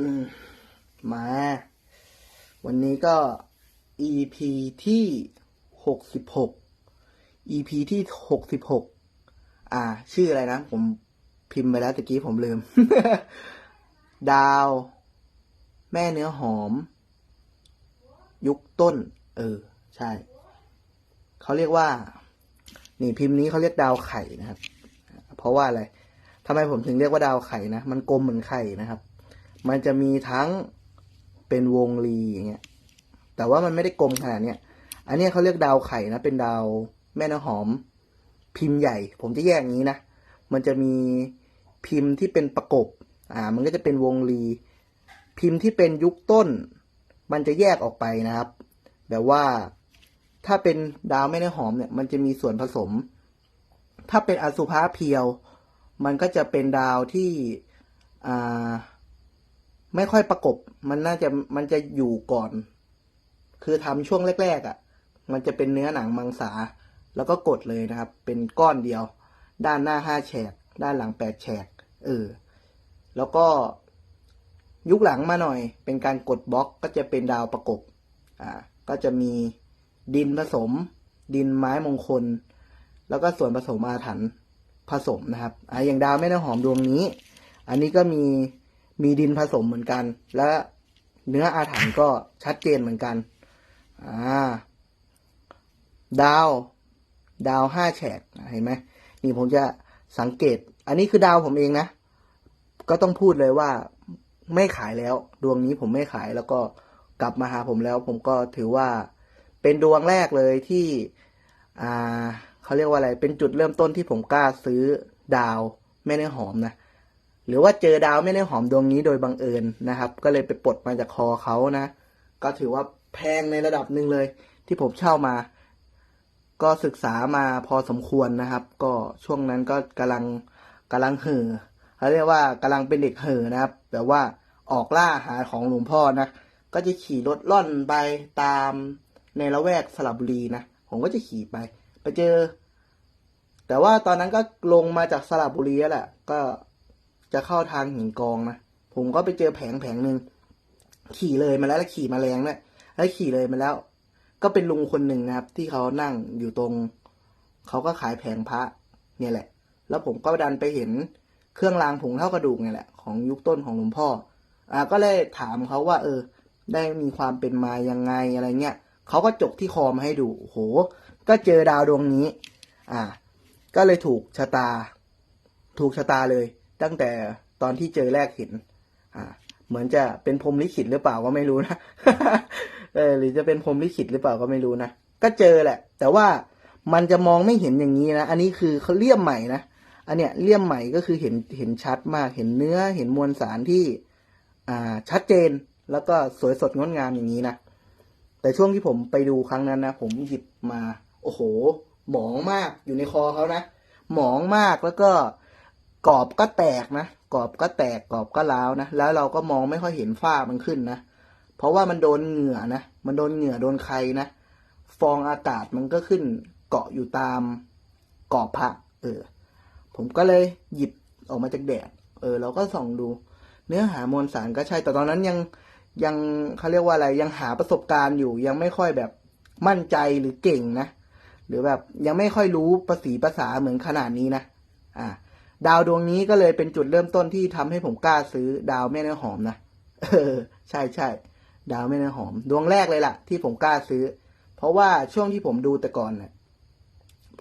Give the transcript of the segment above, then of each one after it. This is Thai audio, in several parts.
อืมมา วันนี้ก็ EP ที่หกสิบหก EP ที่หกสิบหกอ่า ชื่ออะไรนะ ผมพิมพ์ไปแล้วตะกี้ผมลืม ดาว แม่เนื้อหอม ยุคต้น เออ ใช่ เขาเรียกว่า นี่พิมพ์นี้เขาเรียกดาวไข่นะครับ เพราะว่าอะไรทำไมผมถึงเรียกว่าดาวไข่นะ มันกลมเหมือนไข่นะครับ มันจะมีทั้งเป็นวงรีอย่างเงี้ย แต่ว่ามันไม่ได้กลมขนาดเนี้ย อันเนี้ยเขาเรียกดาวไข่นะ เป็นดาวแม่น้ำหอม พิมพ์ใหญ่ ผมจะแยกอย่างนี้นะ มันจะมีพิมพ์ที่เป็นประกบ อ่า มันก็จะเป็นวงรี พิมพ์ที่เป็นยุคต้น มันจะแยกออกไปนะครับ แบบว่าถ้าเป็นดาวแม่เนื้อหอมเนี่ย มันจะมีส่วนผสม ถ้าเป็นอสุภะเพียว มันก็จะเป็นดาวที่ อ่า ไม่ค่อยประกบ มันน่าจะมันจะอยู่ก่อน คือทำช่วงแรกๆอะ่ะ มันจะเป็นเนื้อหนังมังสา แล้วก็กดเลยนะครับ เป็นก้อนเดียว ด้านหน้าห้าแฉก ด้านหลังแปดแฉก เออ แล้วก็ยุคหลังมาหน่อย เป็นการกดบล็อกก็จะเป็นดาวประกบ อ่า ก็จะมีดินผสม ดินไม้มงคล แล้วก็ส่วนผสมอาถรรพ์ผสมนะครับ อ่าอย่างดาวแม่น้ำหอมดวงนี้ อันนี้ก็มี มีดินผสมเหมือนกัน และเนื้ออาถรรพ์ก็ชัดเจนเหมือนกันอ่าดาว ดาวห้าแฉกเห็นไหมนี่ผมจะสังเกต อันนี้คือดาวผมเองนะ ก็ต้องพูดเลยว่าไม่ขายแล้ว ดวงนี้ผมไม่ขายแล้วก็กลับมาหาผมแล้ว ผมก็ถือว่าเป็นดวงแรกเลยที่อ่าเขาเรียกว่าอะไร เป็นจุดเริ่มต้นที่ผมกล้าซื้อดาวแม่เนื้อหอมนะ หรือว่าเจอดาวแม่เนื้หอมดวงนี้โดยบังเอิญนะครับ ก็เลยไปปลดมาจากคอเขานะ ก็ถือว่าแพงในระดับหนึ่งเลย ที่ผมเช่ามา ก็ศึกษามาพอสมควรนะครับ ก็ช่วงนั้นก็กำลังกำลังเห่อเขาเรียกว่ากำลังเป็นเด็กเห่อนะครับแบบว่าออกล่าหาของหลวงพ่อนะ ก็จะขี่รถล่อนไปตามในละแวกสระบุรีนะ ผมก็จะขี่ไป ไปเจอ แต่ว่าตอนนั้นก็ลงมาจากสระบุรีแล้วแหละ ก็ จะเข้าทางหินกองนะผมก็ไปเจอแผงแผงหนึ่งขี่เลยมาแล้วแล้วขี่มาแรงด้วยแล้วขี่เลยมาแล้ว ก็เป็นลุงคนหนึ่งนะครับ ที่เขานั่งอยู่ตรงเขาก็ขายแผงพระเนี่ยแหละ แล้วผมก็ดันไปเห็นเครื่องรางผงเท่ากระดูกเนี่ยแหละ ของยุคต้นของหลวงพ่อ อ่าก็เลยถามเขาว่า เออ ได้มีความเป็นมายังไงอะไรเงี้ยเขาก็จกที่คอมาให้ดูโอ้โหก็เจอดาวดวงนี้ อ่า ก็เลยถูกชะตา ถูกชะตาเลย ตั้งแต่ตอนที่เจอแรกเห็น อ่า เหมือนจะเป็นพรมลิขิตหรือเปล่าก็ไม่รู้นะ เออ หรือจะเป็นพรมลิขิตหรือเปล่าก็ไม่รู้นะ ก็เจอแหละ แต่ว่ามันจะมองไม่เห็นอย่างนี้นะ อันนี้คือเขาเลี่ยมใหม่นะ อันเนี้ยเลี่ยมใหม่ก็คือเห็นเห็นชัดมาก เห็นเนื้อ เห็นมวลสารที่ อ่า ชัดเจน แล้วก็สวยสดงดงามอย่างนี้นะ แต่ช่วงที่ผมไปดูครั้งนั้นนะ ผมหยิบมา โอ้โห หมองมากอยู่ในคอเขานะ หมองมากแล้วก็ กรอบก็แตกนะกรอบก็แตกกรอบก็ร้าวนะแล้วเราก็มองไม่ค่อยเห็นฝ้ามันขึ้นนะเพราะว่ามันโดนเหงื่อนะมันโดนเหงื่อโดนใครนะฟองอากาศมันก็ขึ้นเกาะอยู่ตามกรอบพระเออ ผมก็เลยหยิบออกมาจากแดดเออ เราก็ส่องดู เนื้อหามวลสารก็ใช่ แต่ตอนนั้นยังยังเขาเรียกว่าอะไรยังหาประสบการณ์อยู่ ยังไม่ค่อยแบบมั่นใจหรือเก่งนะหรือแบบยังไม่ค่อยรู้ภาษีภาษาเหมือนขนาดนี้นะอ่า ดาวดวงนี้ก็เลยเป็นจุดเริ่มต้นที่ทำให้ผมกล้าซื้อดาวแม่เนื้อหอมนะเออ ใช่ใช่ดาวแม่เนื้อหอม ดวงแรกเลยล่ะ ที่ผมกล้าซื้อ เพราะว่าช่วงที่ผมดูแต่ก่อนเนี่ย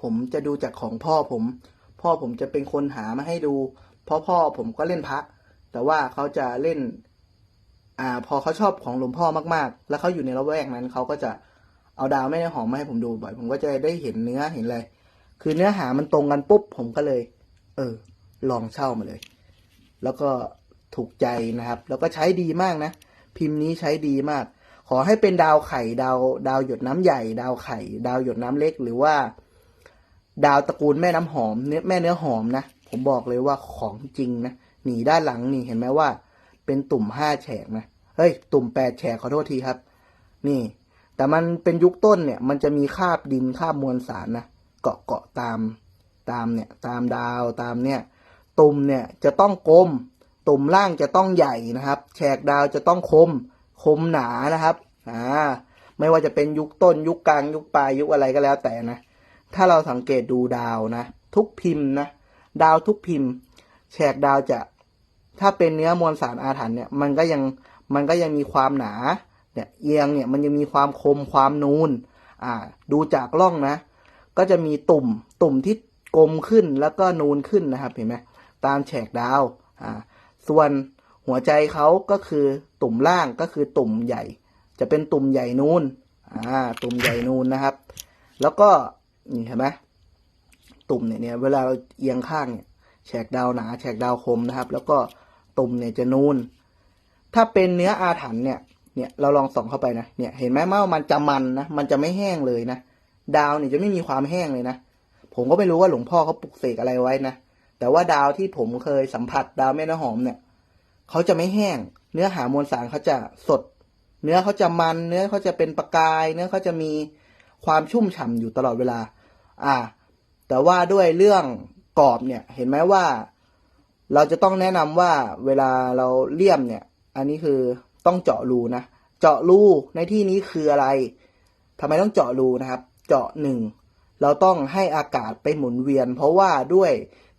ผมจะดูจากของพ่อผม พ่อผมจะเป็นคนหามาให้ดู เพราะพ่อผมก็เล่นพระแต่ว่าเขาจะเล่น อ่า พอเขาชอบของหลวงพ่อมากๆ แล้วเขาอยู่ในละแวกนั้นเขาก็จะเอาดาวแม่เนื้อหอมมาให้ผมดูบ่อย ผมก็จะได้เห็นเนื้อเห็นอะไรคือเนื้อหามันตรงกันปุ๊บผมก็เลย เออ ลองเช่ามาเลย แล้วก็ถูกใจนะครับ แล้วก็ใช้ดีมากนะ พิมพ์นี้ใช้ดีมาก ขอให้เป็นดาวไข่ดาวดาวหยดน้ำใหญ่ ดาวไข่ ดาวหยดน้ำเล็ก หรือว่า ดาวตระกูลแม่น้ำหอมเนื้อแม่เนื้อหอมนะ ผมบอกเลยว่าของจริงนะ หนีด้านหลังนี่เห็นไหมว่า เป็นตุ่มห้าแฉกนะ เฮ้ย ตุ่มแปดแฉกขอโทษทีครับ นี่ แต่มันเป็นยุคต้นเนี่ย มันจะมีคาบดินคาบมวลสารนะ เกาะเกาะตาม ตามเนี่ยตามดาวตามเนี่ยตุ่มเนี่ยจะต้องกลม ตุ่มล่างจะต้องใหญ่นะครับ แฉกดาวจะต้องคม คมหนานะครับอ่าไม่ว่าจะเป็นยุคต้นยุคกลางยุคปลายยุคอะไรก็แล้วแต่นะ ถ้าเราสังเกตดูดาวนะ ทุกพิมพ์นะดาวทุกพิมพ์ แฉกดาวจะถ้าเป็นเนื้อมวลสารอาถรรพ์เนี่ยมันก็ยังมันก็ยังมีความหนาเนี่ยเอียงเนี่ยมันยังมีความคมความนูนอ่าดูจากร่องนะ ก็จะมีตุ่มตุ่มที่ กลมขึ้นแล้วก็นูนขึ้นนะครับเห็นไหมตามแฉกดาวอ่าส่วนหัวใจเขาก็คือตุ่มล่างก็คือตุ่มใหญ่ จะเป็นตุ่มใหญ่นูนอ่าตุ่มใหญ่นูนนะครับ แล้วก็นี่เห็นไหมตุ่มเนี่ยเนี่ยเวลาเราเอียงข้างเนี่ยแฉกดาวหนาแฉกดาวคมนะครับ แล้วก็ตุ่มเนี่ยจะนูน ถ้าเป็นเนื้ออาถรรพ์เนี่ยเนี่ยเราลองส่องเข้าไปนะเนี่ยเห็นไหมว่ามันจะมันนะมันจะไม่แห้งเลยนะดาวเนี่ยจะไม่มีความแห้งเลยนะ ผมก็ไม่รู้ว่าหลวงพ่อเขาปลุกเสกอะไรไว้นะ แต่ว่าดาวที่ผมเคยสัมผัสดาวแม่น้ำหอมเนี่ยเขาจะไม่แห้ง เนื้อหามวลสารเขาจะสด เนื้อเขาจะมัน เนื้อเขาจะเป็นประกาย เนื้อเขาจะมีความชุ่มฉ่ำอยู่ตลอดเวลา อ่า แต่ว่าด้วยเรื่องกรอบเนี่ย เห็นไหมว่า เราจะต้องแนะนำว่าเวลาเราเลี่ยมเนี่ย อันนี้คือต้องเจาะรูนะ เจาะรูในที่นี้คืออะไรทำไมต้องเจาะรูนะครับ เจาะหนึ่ง เราต้องให้อากาศไปหมุนเวียน เพราะว่าด้วย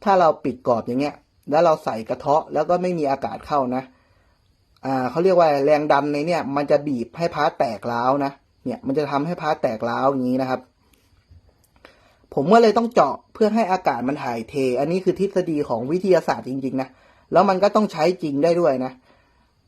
ถ้าเราปิดกรอบอย่างเงี้ย แล้วเราใส่กระเทาะแล้วก็ไม่มีอากาศเข้านะ อ่าเขาเรียกว่าแรงดันในเนี่ย มันจะบีบให้พาร์ทแตกร้าวนะ เนี่ยมันจะทำให้พาร์ทแตกร้าวอย่างนี้นะครับ ผมก็เลยต้องเจาะเพื่อให้อากาศมันถ่ายเท อันนี้คือทฤษฎีของวิทยาศาสตร์จริงๆนะแล้วมันก็ต้องใช้จริงได้ด้วยนะ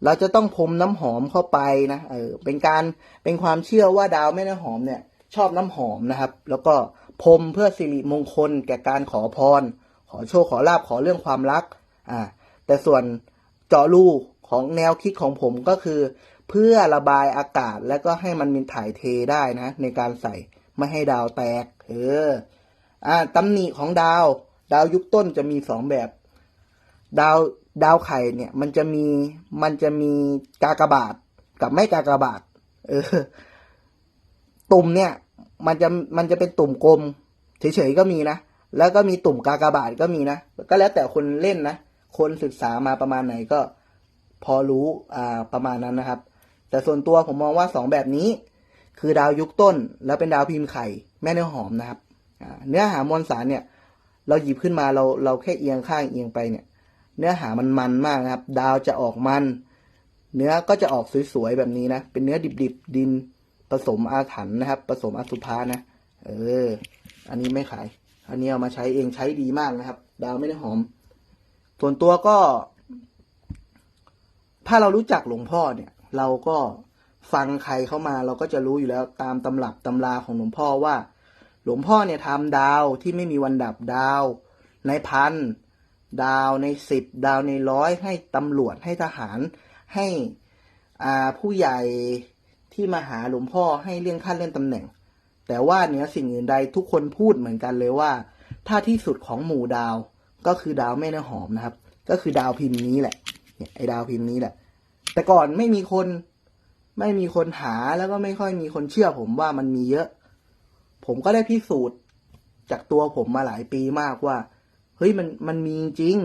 เราจะต้องพรมน้ำหอมเข้าไปนะ เออ เป็นการ เป็นความเชื่อว่าดาวแม่น้ำหอมเนี่ย ชอบน้ำหอมนะครับ แล้วก็พรมเพื่อสิริมงคล แก่การขอพร ขอโชคขอลาบขอเรื่องความรักอ่าแต่ส่วนเจาะรูของแนวคิดของผมก็คือ เพื่อระบายอากาศแล้วก็ให้มันมีถ่ายเทได้นะ ในการใส่ไม่ให้ดาวแตกเอออ่าตำหนิของดาว ดาวยุคต้นจะมีสองแบบ ดาวดาวไข่เนี่ยมันจะมีมันจะมีกากบาทกับไม่กากบาท เออ ตุ่มเนี่ย มันจะมันจะเป็นตุ่มกลมเฉยๆก็มีนะ แล้วก็มีตุ่มกากบาทก็มีนะ ก็แล้วแต่คนเล่นนะ คนศึกษามาประมาณไหนก็พอรู้อ่าประมาณนั้นนะครับ แต่ส่วนตัวผมมองว่าสองแบบนี้ คือดาวยุคต้น แล้วเป็นดาวพิมพ์ไข่แม่เนื้อหอมนะครับเนื้อหามวลสารเนี่ย เราหยิบขึ้นมาเราเราแค่เอียงข้างเอียงไปเนี่ย เนื้อหามันมันมากนะครับ ดาวจะออกมัน เนื้อก็จะออกสวยๆแบบนี้นะ เป็นเนื้อดิบๆดิน ผสมอาถรรพ์นะครับผสมอสุภานะ เออ อันนี้ไม่ขาย อันนี้เอามาใช้เองใช้ดีมากนะครับ ดาวไม่ได้หอม ส่วนตัวก็ ถ้าเรารู้จักหลวงพ่อเนี่ย เราก็ฟังใครเข้ามา เราก็จะรู้อยู่แล้วตามตำรับตำราของหลวงพ่อว่า หลวงพ่อเนี่ยทำดาวที่ไม่มีวันดับดาว ในพันดาวในสิบดาวในร้อยให้ตำรวจให้ทหารให้ผู้ใหญ่ ที่มาหาหลวงพ่อให้เลื่อนขั้นเลื่อนตำแหน่ง แต่ว่าเหนือสิ่งอื่นใดทุกคนพูดเหมือนกันเลยว่า ถ้าที่สุดของหมู่ดาวก็คือดาวแม่เนื้อหอมนะครับ ก็คือดาวพิมพ์นี้แหละเนี่ยไอ้ดาวพิมพ์นี้แหละ แต่ก่อนไม่มีคนไม่มีคนหาแล้วก็ไม่ค่อยมีคนเชื่อผมว่ามันมีเยอะ ผมก็ได้พิสูจน์จากตัวผมมาหลายปีมากว่า เฮ้ยมันมันมีจริง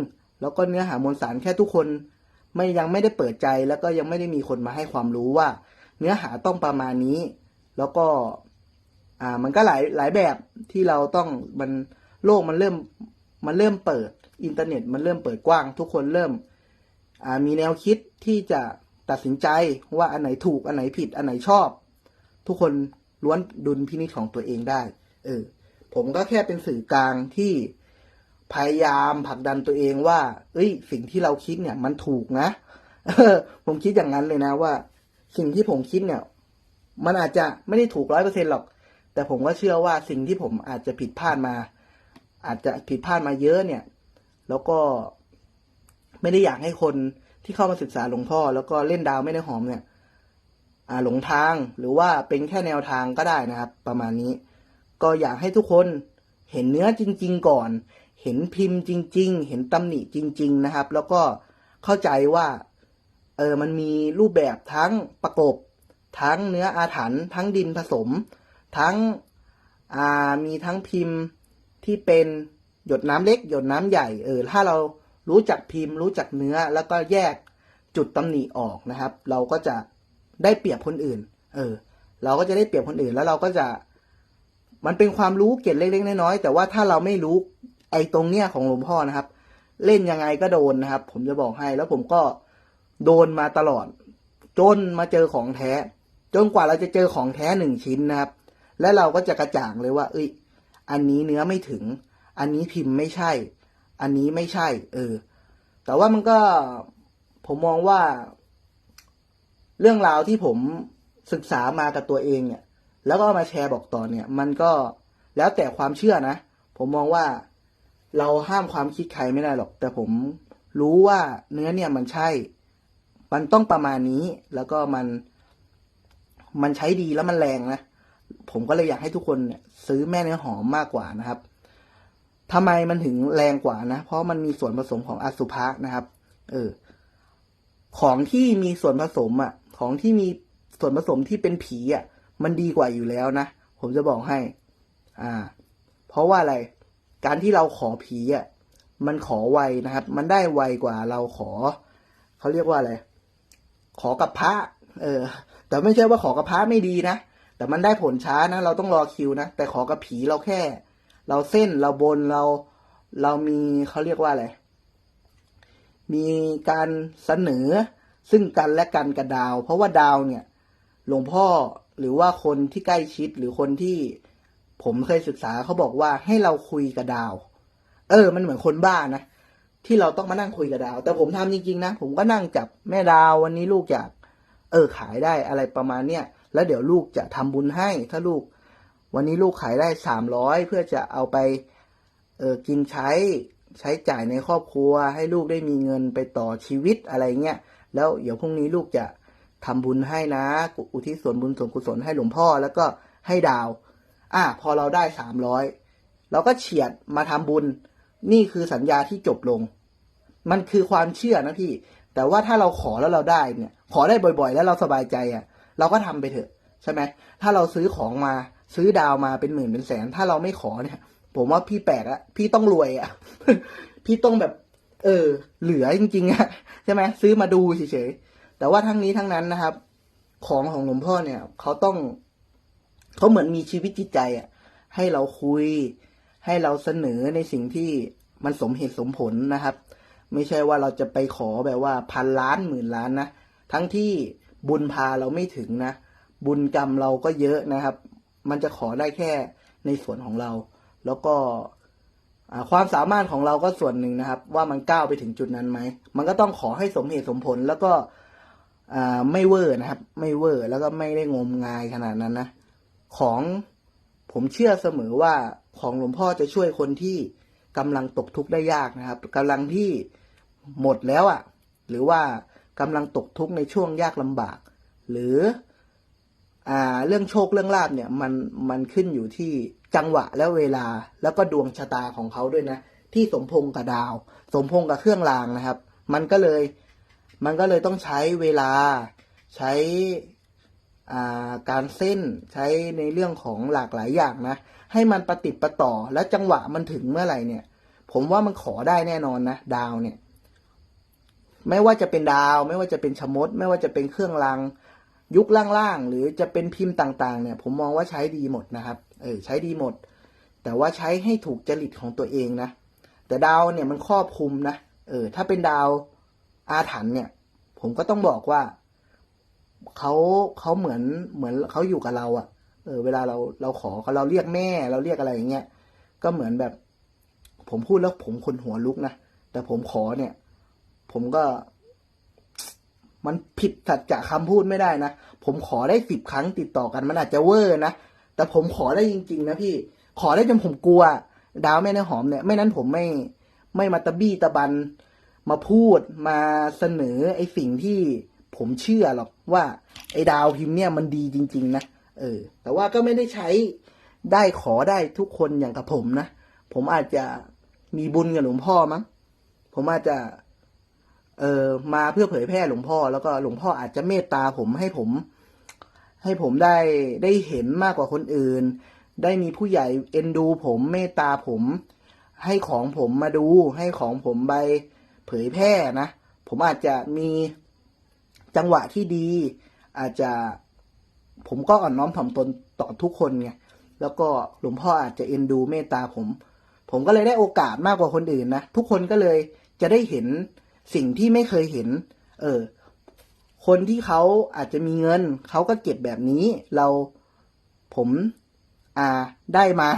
แล้วก็เนื้อหามวลสารแค่ทุกคน ไม่ยังไม่ได้เปิดใจแล้วก็ยังไม่ได้มีคนมาให้ความรู้ว่า เนื้อหาต้องประมาณนี้ แล้วก็อ่ามันก็หลายหลายแบบที่เราต้องมันโลกมันเริ่มมันเริ่มเปิดอินเทอร์เน็ตมันเริ่มเปิดกว้าง ทุกคนเริ่มอ่ามีแนวคิดที่จะตัดสินใจว่าอันไหนถูกอันไหนผิดอันไหนชอบ ทุกคนล้วนดุลพินิจของตัวเองได้ เออ ผมก็แค่เป็นสื่อกลางที่พยายามผลักดันตัวเองว่า เอ้ย สิ่งที่เราคิดเนี่ย มันถูกนะออผมคิดอย่างนั้นเลยนะว่า สิ่งที่ผมคิดเนี่ย มันอาจจะไม่ได้ถูกร้อยเปอร์เซ็นหรอก แต่ผมก็เชื่อว่าสิ่งที่ผมอาจจะผิดพลาดมา อาจจะผิดพลาดมาเยอะเนี่ย แล้วก็ไม่ได้อยากให้คนที่เข้ามาศึกษาหลวงพ่อ แล้วก็เล่นดาวไม่ได้หอมเนี่ยหลงทางหรือว่าเป็นแค่แนวทางก็ได้นะครับ ประมาณนี้ ก็อยากให้ทุกคนเห็นเนื้อจริง ๆ ก่อน เห็นพิมพ์จริง ๆ เห็นตำหนิจริง ๆ นะครับ แล้วก็เข้าใจว่า เออมันมีรูปแบบทั้งประกบ ทั้งเนื้ออาถรรพ์ทั้งดินผสม ทั้งอ่ามีทั้งพิมพ์ที่เป็นหยดน้ำเล็ก หยดน้ำใหญ่เออถ้าเรารู้จักพิมพ์ รู้จักเนื้อแล้วก็แยกจุดตำหนิออกนะครับ เราก็จะได้เปรียบคนอื่น เออ เราก็จะได้เปรียบคนอื่นแล้วเราก็จะ มันเป็นความรู้เกร็ดเล็กๆน้อยๆแต่ว่าถ้าเราไม่รู้ไอ้ตรงเนี้ยของหลวงพ่อนะครับ เล่นยังไงก็โดนนะครับ ผมจะบอกให้แล้วผมก็ โดนมาตลอด จนมาเจอของแท้ จนกว่าเราจะเจอของแท้หนึ่งชิ้นนะครับ และเราก็จะกระจ่างเลยว่า เอ้ย อันนี้เนื้อไม่ถึง อันนี้พิมพ์ไม่ใช่ อันนี้ไม่ใช่ เออ แต่ว่ามันก็ผมมองว่า เรื่องราวที่ผมศึกษามากับตัวเองเนี่ย แล้วก็เอามาแชร์บอกต่อเนี่ย มันก็แล้วแต่ความเชื่อนะ ผมมองว่าเราห้ามความคิดใครไม่ได้หรอก แต่ผมรู้ว่าเนื้อเนี่ยมันใช่ มันต้องประมาณนี้แล้วก็มัน มันใช้ดีแล้วมันแรงนะ ผมก็เลยอยากให้ทุกคนเนี่ยซื้อแม่เนื้อหอมมากกว่านะครับทำไมมันถึงแรงกว่านะ เพราะมันมีส่วนผสมของอสุภะนะครับ เออ ของที่มีส่วนผสมอะ ของที่มีส่วนผสมที่เป็นผีอะ มันดีกว่าอยู่แล้วนะ ผมจะบอกให้ อ่า เพราะว่าอะไร การที่เราขอผีอะ มันขอไวนะครับ มันได้ไวกว่าเราขอ เขาเรียกว่าอะไร ขอกับพระ เออ แต่ไม่ใช่ว่าขอกับพระไม่ดีนะ แต่มันได้ผลช้านะ เราต้องรอคิวนะ แต่ขอกับผีเราแค่ เราเส้นเราบนเรา เรามีเขาเรียกว่าอะไร มีการเสนอซึ่งกันและกันกับดาว เพราะว่าดาวเนี่ย หลวงพ่อหรือว่าคนที่ใกล้ชิดหรือคนที่ผมเคยศึกษาเขาบอกว่าให้เราคุยกับดาว เออ มันเหมือนคนบ้านะ ที่เราต้องมานั่งคุยกับดาว แต่ผมทำจริงๆนะ ผมก็นั่งจับแม่ดาววันนี้ลูกอยาก เออขายได้อะไรประมาณเนี้ยแล้วเดี๋ยวลูกจะทำบุญให้ ถ้าลูก วันนี้ลูกขายได้สามร้อยเพื่อจะเอาไป เออกินใช้ใช้จ่ายในครอบครัว ให้ลูกได้มีเงินไปต่อชีวิตอะไรเงี้ยแล้วเดี๋ยวพรุ่งนี้ลูกจะทำบุญให้นะ อุทิศส่วนบุญส่วนกุศลให้หลวงพ่อแล้วก็ให้ดาว อะพอเราได้สามร้อยเราก็เฉียดมาทำบุญ นี่คือสัญญาที่จบลง มันคือความเชื่อนะพี่ แต่ว่าถ้าเราขอแล้วเราได้เนี่ย ขอได้บ่อยๆ แล้วเราสบายใจอะ เราก็ทำไปเถอะใช่ไหมถ้าเราซื้อของมาซื้อดาวมาเป็นหมื่นเป็นแสน ถ้าเราไม่ขอเนี่ย ผมว่าพี่แปลกอะพี่ต้องรวยอะพี่ต้องแบบ เออ เหลือจริงๆอะใช่ไหมซื้อมาดูเฉยๆแต่ว่าทั้งนี้ทั้งนั้นนะครับ ของของหลวงพ่อเนี่ยเขาต้องเขาเหมือนมีชีวิตจิตใจอะให้เราคุย ให้เราเสนอในสิ่งที่มันสมเหตุสมผลนะครับ ไม่ใช่ว่าเราจะไปขอแบบว่าพันล้านหมื่นล้านนะ ทั้งที่บุญพาเราไม่ถึงนะ บุญกรรมเราก็เยอะนะครับ มันจะขอได้แค่ในส่วนของเรา แล้วก็ความสามารถของเราก็ส่วนหนึ่งนะครับ ว่ามันก้าวไปถึงจุดนั้นไหม มันก็ต้องขอให้สมเหตุสมผลแล้วก็ไม่เวอร์นะครับ ไม่เวอร์แล้วก็ไม่ได้งมงายขนาดนั้นนะ ของผมเชื่อเสมอว่า ของหลวงพ่อจะช่วยคนที่กำลังตกทุกข์ได้ยากนะครับกำลังที่หมดแล้วอะ่ะ หรือว่ากำลังตกทุกข์ในช่วงยากลำบาก หรืออ่าเรื่องโชคเรื่องลาบเนี่ยมันมันขึ้นอยู่ที่จังหวะและเวลาแล้วก็ดวงชะตาของเขาด้วยนะ ที่สมพงษ์กับดาว สมพงษ์กับเครื่องรางนะครับ มันก็เลย มันก็เลยต้องใช้เวลาใช้ การเส้นใช้ในเรื่องของหลากหลายอย่างนะ ให้มันประติดประต่อและจังหวะมันถึงเมื่อไหร่เนี่ย ผมว่ามันขอได้แน่นอนนะดาวเนี่ย ไม่ว่าจะเป็นดาว ไม่ว่าจะเป็นชมด ไม่ว่าจะเป็นเครื่องรางยุคล่างๆ หรือจะเป็นพิมพ์ต่างๆ เนี่ย ผมมองว่าใช้ดีหมดนะครับ เออใช้ดีหมด แต่ว่าใช้ให้ถูกจริตของตัวเองนะ แต่ดาวเนี่ยมันครอบคลุมนะ เออ ถ้าเป็นดาวอาถรรพ์เนี่ย ผมก็ต้องบอกว่า เขาเขาเหมือนเหมือนเขาอยู่กับเราอะเออ เวลาเราเราขอเขาเราเรียกแม่ เราเรียกอะไรอย่างเงี้ยก็เหมือนแบบ ผมพูดแล้วผมคนหัวลุกนะแต่ผมขอเนี่ย ผมก็ มันผิดสัจจะคำพูดไม่ได้นะผมขอได้สิบครั้งติดต่อกันมันอาจจะเวอร์นะแต่ผมขอได้จริง ๆ นะพี่ ขอได้จนผมกลัว ดาวแม่เนื้อหอมเนี่ย ไม่นั้นผมไม่ไม่มาตะบี้ตะบัน มาพูดมาเสนอไอ้สิ่งที่ ผมเชื่อหรอกว่าไอ้ดาวพิมพ์เนี่ยมันดีจริง ๆ นะ เออ แต่ว่าก็ไม่ได้ใช้ได้ขอได้ทุกคนอย่างกับผมนะ ผมอาจจะมีบุญกับหลวงพ่อมั้ง ผมอาจจะ เออมาเพื่อเผยแพร่หลวงพ่อ แล้วก็หลวงพ่ออาจจะเมตตาผมให้ผม ให้ผมได้ได้เห็นมากกว่าคนอื่น ได้มีผู้ใหญ่เอ็นดู ผมเมตตาผม ให้ของผมมาดู ให้ของผมไปเผยแพร่นะ ผมอาจจะมี จังหวะที่ดี อาจจะผมก็อ่อนน้อมถ่อมตนต่อทุกคนไงแล้วก็หลวงพ่ออาจจะเอ็นดูเมตตาผม ผมก็เลยได้โอกาสมากกว่าคนอื่นนะทุกคนก็เลยจะได้เห็นสิ่งที่ไม่เคยเห็น เออ คนที่เขาอาจจะมีเงินเขาก็เก็บแบบนี้เราผมอ่าได้มา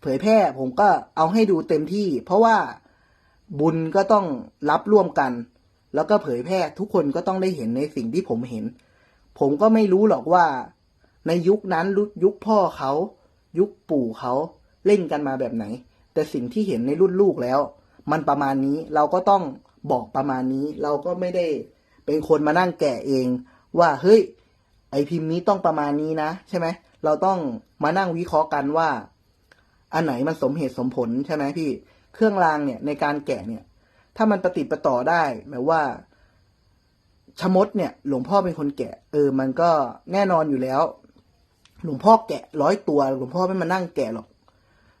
เผยแพร่ผมก็เอาให้ดูเต็มที่ เพราะว่าบุญก็ต้องรับร่วมกัน แล้วก็เผยแพร่ทุกคนก็ต้องได้เห็นในสิ่งที่ผมเห็น ผมก็ไม่รู้หรอกว่า ในยุคนั้นยุคพ่อเขา ยุคปู่เขาเล่นกันมาแบบไหน แต่สิ่งที่เห็นในรุ่นลูกแล้ว มันประมาณนี้เราก็ต้องบอกประมาณนี้ เราก็ไม่ได้เป็นคนมานั่งแกะเอง ว่าเฮ้ย ไอพิมพ์นี้ต้องประมาณนี้นะ ใช่ไหมเราต้องมานั่งวิเคราะห์กันว่า อันไหนมันสมเหตุสมผลใช่ไหมพี่ เครื่องรางเนี่ยในการแกะเนี่ย ถ้ามันประติประต่อได้แบบว่าชะมดเนี่ย หลวงพ่อเป็นคนแกะ เออ มันก็แน่นอนอยู่แล้ว หลวงพ่อแกะร้อยตัว หลวงพ่อไม่มานั่งแกะหรอก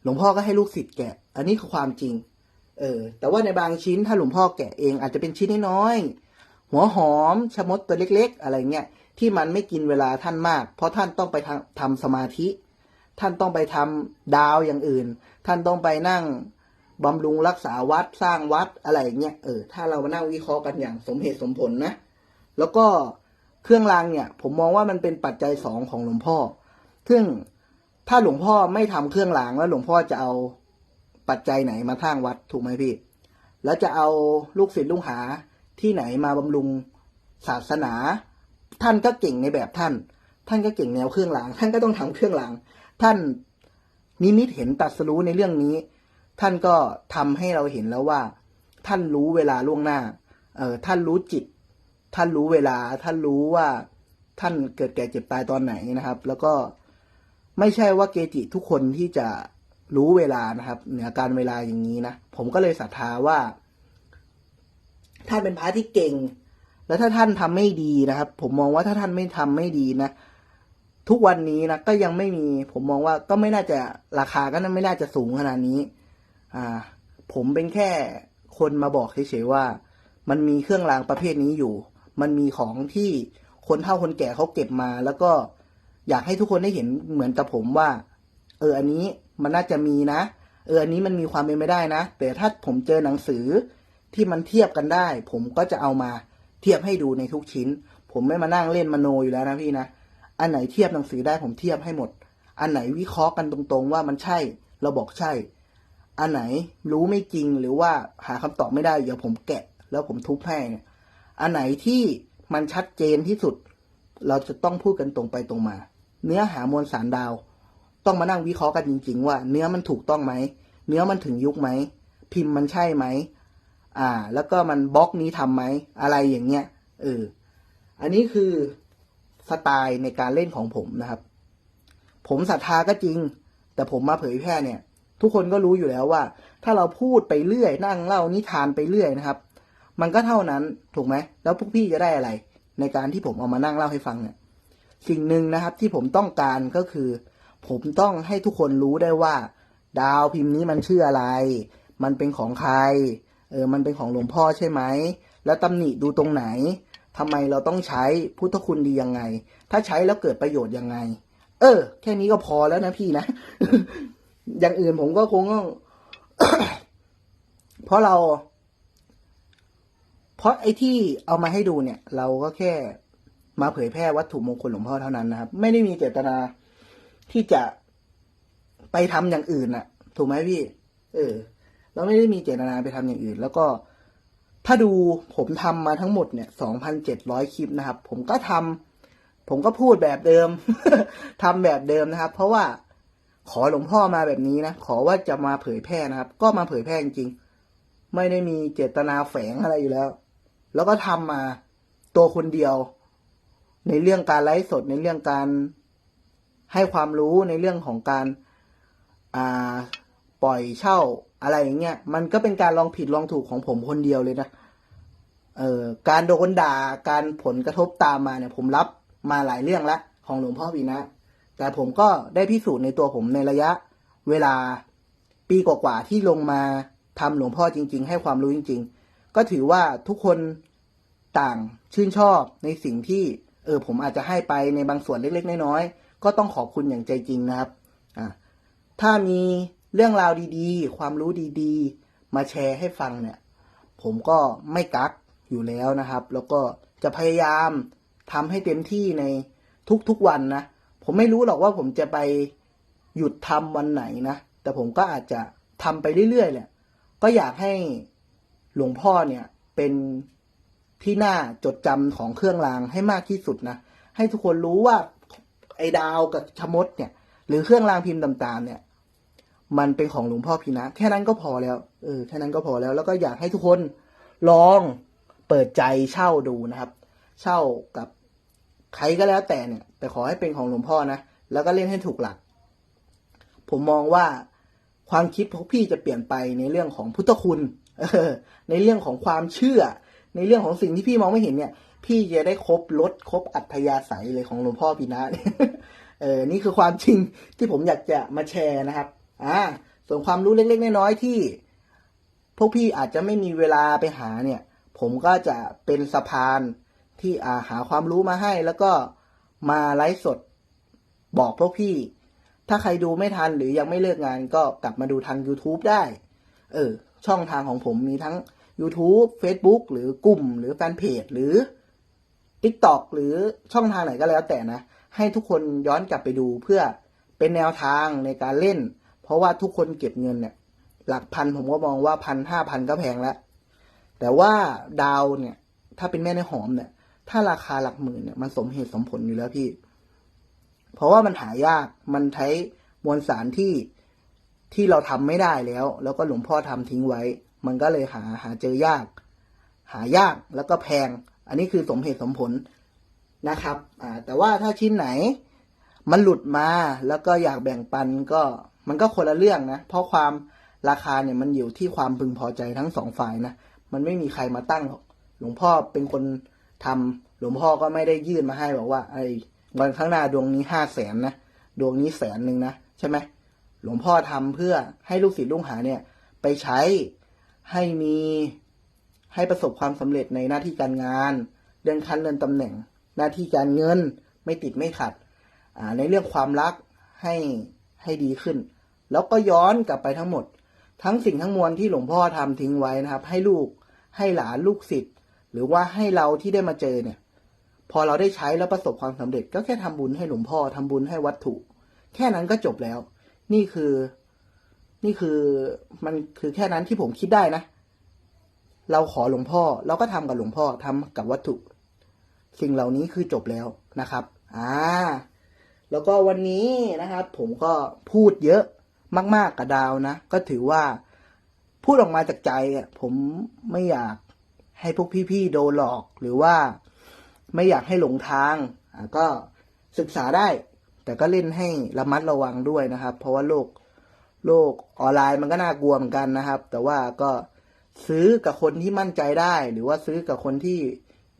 หลวงพ่อก็ให้ลูกศิษย์แกะ อันนี้คือความจริง เออ แต่ว่าในบางชิ้นถ้าหลวงพ่อแกะเองอาจจะเป็นชิ้นน้อยๆหัวหอมชะมดตัวเล็ก ๆ อะไรเงี้ยที่มันไม่กินเวลาท่านมาก เพราะท่านต้องไปทำทำสมาธิ ท่านต้องไปทำดาวอย่างอื่น ท่านต้องไปนั่ง บำรุงรักษาวัดสร้างวัดอะไรเงี้ยเออถ้าเรามานั่งวิเคราะห์กันอย่างสมเหตุสมผลนะ แล้วก็เครื่องรางเนี่ย ผมมองว่ามันเป็นปัจจัยสองของหลวงพ่อ ซึ่งถ้าหลวงพ่อไม่ทำเครื่องรางแล้วหลวงพ่อจะเอาปัจจัยไหนมาสร้างวัดถูกไหมพี่ แล้วจะเอาลูกศิษย์ลูกหาที่ไหนมาบำรุงศาสนา ท่านก็เก่งในแบบท่าน ท่านก็เก่งแนวเครื่องราง ท่านก็ต้องทำเครื่องราง ท่านนิมิตเห็นตัดสรู้ในเรื่องนี้ ท่านก็ทำให้เราเห็นแล้วว่า ท่านรู้เวลาล่วงหน้า เออท่านรู้จิต ท่านรู้เวลา ท่านรู้ว่า ท่านเกิดแก่เจ็บตายตอนไหนนะครับ แล้วก็ไม่ใช่ว่าเกจิทุกคนที่จะรู้เวลานะครับ เหนือการเวลาอย่างนี้นะผมก็เลยศรัทธาว่า ท่านเป็นพระที่เก่ง แล้วถ้าท่านทำไม่ดีนะครับ ผมมองว่าถ้าท่านไม่ทำไม่ดีนะทุกวันนี้นะก็ยังไม่มี ผมมองว่าก็ไม่น่าจะราคาก็ไม่น่าจะสูงขนาดนี้ อ่า ผมเป็นแค่คนมาบอกเฉยๆว่า มันมีเครื่องรางประเภทนี้อยู่ มันมีของที่คนเฒ่าคนแก่เขาเก็บมา แล้วก็อยากให้ทุกคนได้เห็นเหมือนกับผมว่า เอออันนี้มันน่าจะมีนะ เอออันนี้มันมีความเป็นไปได้นะ แต่ถ้าผมเจอหนังสือที่มันเทียบกันได้ ผมก็จะเอามาเทียบให้ดูในทุกชิ้น ผมไม่มานั่งเล่นมโนอยู่แล้วนะพี่นะอันไหนเทียบหนังสือได้ผมเทียบให้หมด อันไหนวิเคราะห์กันตรงๆ ว่ามันใช่ เราบอกใช่ อันไหนรู้ไม่จริงหรือว่าหาคำตอบไม่ได้เดี๋ยวผมแกะ แล้วผมทุบให้เนี่ยอันไหนที่มันชัดเจนที่สุด เราจะต้องพูดกันตรงไปตรงมา เนื้อหามวลสารดาว ต้องมานั่งวิเคราะห์กันจริง ๆ ว่า เนื้อมันถูกต้องไหมเนื้อมันถึงยุคไหมพิมพ์มันใช่ไหมอ่า แล้วก็มันบล็อกนี้ทำไหมอะไรอย่างเงี้ยเอออันนี้คือสไตล์ในการเล่นของผมนะครับ ผมศรัทธาก็จริง แต่ผมมาเผยแพร่เนี่ย ทุกคนก็รู้อยู่แล้วว่า ถ้าเราพูดไปเรื่อย นั่งเล่านิทานไปเรื่อยนะครับ มันก็เท่านั้นถูกไหมแล้วพวกพี่จะได้อะไร ในการที่ผมเอามานั่งเล่าให้ฟังเนี่ยสิ่งหนึ่งนะครับที่ผมต้องการก็คือ ผมต้องให้ทุกคนรู้ได้ว่า ดาวพิมพ์นี้มันชื่ออะไร มันเป็นของใครเออมันเป็นของหลวงพ่อใช่ไหมแล้วตำหนิดูตรงไหนทำไมเราต้องใช้พุทธคุณดียังไง ถ้าใช้แล้วเกิดประโยชน์ยังไง เออ แค่นี้ก็พอแล้วนะพี่นะ อย่างอื่นผมก็คงต้องเพราะเรา เพราะไอ้ที่เอามาให้ดูเนี่ย เราก็แค่มาเผยแพร่วัตถุมงคลหลวงพ่อเท่านั้นนะครับ ไม่ได้มีเจตนาที่จะไปทำอย่างอื่นน่ะ ถูกไหมพี่ เออ เราไม่ได้มีเจตนาไปทำอย่างอื่น แล้วก็ถ้าดูผมทำมาทั้งหมดเนี่ยสองพันเจ็ดร้อยคลิปนะครับ ผมก็ทำผมก็พูดแบบเดิมทำแบบเดิมนะครับ เพราะว่า ขอหลวงพ่อมาแบบนี้นะ ขอว่าจะมาเผยแพร่นะครับ ก็มาเผยแพร่จริงๆ ไม่ได้มีเจตนาแฝงอะไรอยู่แล้ว แล้วก็ทำมาตัวคนเดียว ในเรื่องการไลฟ์สดในเรื่องการให้ความรู้ในเรื่องของการอ่าปล่อยเช่าอะไรอย่างเงี้ย มันก็เป็นการลองผิดลองถูกของผมคนเดียวเลยนะ เอ่อ การโดนด่า การผลกระทบตามมาเนี่ย ผมรับมาหลายเรื่องแล้วของหลวงพ่อวีนะ แต่ผมก็ได้พิสูจน์ในตัวผมในระยะเวลาปีกว่าๆที่ลงมาทำหลวงพ่อจริง ๆ ให้ความรู้จริง ๆ ก็ถือว่าทุกคนต่างชื่นชอบในสิ่งที่เออผมอาจจะให้ไปในบางส่วนเล็ก ๆ น้อยๆก็ต้องขอบคุณอย่างใจจริงนะครับอ่าถ้ามีเรื่องราวดีๆ ความรู้ดีๆ มาแชร์ให้ฟังเนี่ย ผมก็ไม่กักอยู่แล้วนะครับ แล้วก็จะพยายามทำให้เต็มที่ในทุกๆวันนะ ผมไม่รู้หรอกว่าผมจะไปหยุดทำวันไหนนะ แต่ผมก็อาจจะทำไปเรื่อยๆแหละ ก็อยากให้หลวงพ่อเนี่ยเป็นที่น่าจดจำของเครื่องรางให้มากที่สุดนะ ให้ทุกคนรู้ว่าไอ้ดาวกับชะมดเนี่ย หรือเครื่องรางพิมพ์ต่างๆ เนี่ย มันเป็นของหลวงพ่อพีนะ แค่นั้นก็พอแล้ว เออ แค่นั้นก็พอแล้ว แล้วก็อยากให้ทุกคนลองเปิดใจเช่าดูนะครับ เช่ากับ ใครก็แล้วแต่เนี่ยแต่ขอให้เป็นของหลวงพ่อนะ แล้วก็เล่นให้ถูกหลัก ผมมองว่าความคิดพวกพี่จะเปลี่ยนไปในเรื่องของพุทธคุณในเรื่องของความเชื่อ ในเรื่องของสิ่งที่พี่มองไม่เห็นเนี่ย พี่จะได้ครบรถครบอัธยาศัยเลยของหลวงพ่อพีนะเออนี่คือความจริงที่ผมอยากจะมาแชร์นะครับอ่าส่วนความรู้เล็กๆน้อยๆที่ พวกพี่อาจจะไม่มีเวลาไปหาเนี่ย ผมก็จะเป็นสะพาน ที่อาหาความรู้มาให้ แล้วก็มาไลฟ์สดบอกพวกพี่ ถ้าใครดูไม่ทันหรือยังไม่เลิกงานก็กลับมาดูทาง YouTube ได้ เออ ช่องทางของผมมีทั้ง YouTube Facebook หรือกลุ่ม หรือแฟนเพจหรือ TikTok หรือช่องทางไหนก็แล้วแต่นะ ให้ทุกคนย้อนกลับไปดูเพื่อเป็นแนวทางในการเล่น เพราะว่าทุกคนเก็บเงินเนี่ยหลักพันผมก็มองว่าพันห้าพันก็แพงแล้ว แต่ว่าดาวเนี่ย ถ้าเป็นแม่ในหอมเนี่ย ถ้าราคาหลักหมื่นเนี่ยมันสมเหตุสมผลอยู่แล้วพี่ เพราะว่ามันหายากมันใช้มวลสารที่ที่เราทำไม่ได้แล้ว แล้วก็หลวงพ่อทำทิ้งไว้ มันก็เลยหาหาเจอยาก หายากแล้วก็แพง อันนี้คือสมเหตุสมผลนะครับ อ่า แต่ว่าถ้าชิ้นไหน มันหลุดมาแล้วก็อยากแบ่งปันก็มันก็คนละเรื่องนะ เพราะความราคาเนี่ยมันอยู่ที่ความพึงพอใจทั้งสองฝ่ายนะ มันไม่มีใครมาตั้งหรอก หลวงพ่อเป็นคน ทำหลวงพ่อก็ไม่ได้ยื่นมาให้บอกว่า ไอ้วันข้างหน้าดวงนี้ห้าแสนนะดวงนี้แสนหนึ่งนะใช่ไหมหลวงพ่อทำเพื่อให้ลูกศิษย์ลูกหาเนี่ย ไปใช้ให้มีให้ประสบความสำเร็จในหน้าที่การงานเลื่อนขั้นเลื่อนตำแหน่ง หน้าที่การเงินไม่ติดไม่ขัดในเรื่องความรักให้ให้ดีขึ้น แล้วก็ย้อนกลับไปทั้งหมด ทั้งสิ่งทั้งมวลที่หลวงพ่อทำทิ้งไว้นะครับ ให้ลูกให้หลานลูกศิษย์ หรือว่าให้เราที่ได้มาเจอเนี่ย พอเราได้ใช้แล้วประสบความสำเร็จ ก็แค่ทำบุญให้หลวงพ่อทำบุญให้วัตถุ แค่นั้นก็จบแล้ว นี่คือ นี่คือมันคือแค่นั้นที่ผมคิดได้นะ เราขอหลวงพ่อเราก็ทำกับหลวงพ่อทำกับวัตถุ สิ่งเหล่านี้คือจบแล้วนะครับอ่าแล้วก็วันนี้นะครับ ผมก็พูดเยอะมาก ๆกับดาวนะ ก็ถือว่าพูดออกมาจากใจผมไม่อยาก ให้พวกพี่ๆโดนหลอก หรือว่าไม่อยากให้หลงทางก็ศึกษาได้ แต่ก็เล่นให้ระมัดระวังด้วยนะครับ เพราะว่าโลกโลกออนไลน์มันก็น่ากลัวเหมือนกันนะครับ แต่ว่าก็ซื้อกับคนที่มั่นใจได้ หรือว่าซื้อกับคนที่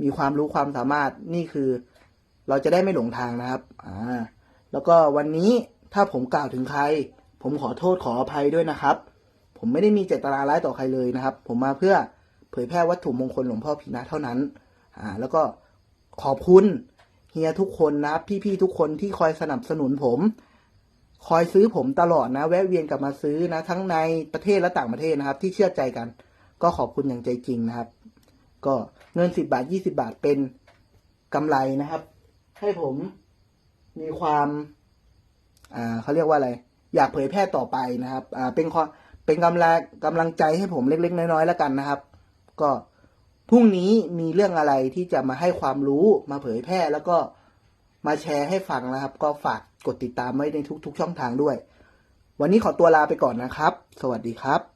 มีความรู้ความสามารถนี่คือ เราจะได้ไม่หลงทางนะครับอ่าแล้วก็วันนี้ถ้าผมกล่าวถึงใคร ผมขอโทษขออภัยด้วยนะครับ ผมไม่ได้มีเจตนาร้ายต่อใครเลยนะครับ ผมมาเพื่อ เผยแพร่วัตถุมงคลหลวงพ่อพีนะเท่านั้นอ่าแล้วก็ขอบคุณเฮียทุกคนนะพี่ๆทุกคนที่คอยสนับสนุนผม คอยซื้อผมตลอดนะ แวะเวียนกลับมาซื้อนะ ทั้งในประเทศและต่างประเทศนะครับ ที่เชื่อใจกัน ก็ขอบคุณอย่างใจจริงนะครับ ก็เงินสิบบาทยี่สิบาทเป็นกำไรนะครับ ให้ผมมีความอ่าเขาเรียกว่าอะไร อยากเผยแพร่ต่อไปนะครับ อ่าเป็นความเป็นกำลังกำลังใจให้ผมเล็ก ๆ น้อยๆแล้วกันนะครับ ก็พรุ่งนี้มีเรื่องอะไรที่จะมาให้ความรู้มาเผยแพร่แล้วก็มาแชร์ให้ฟังนะครับ ก็ฝากกดติดตามไว้ในทุกๆช่องทางด้วย วันนี้ขอตัวลาไปก่อนนะครับ สวัสดีครับ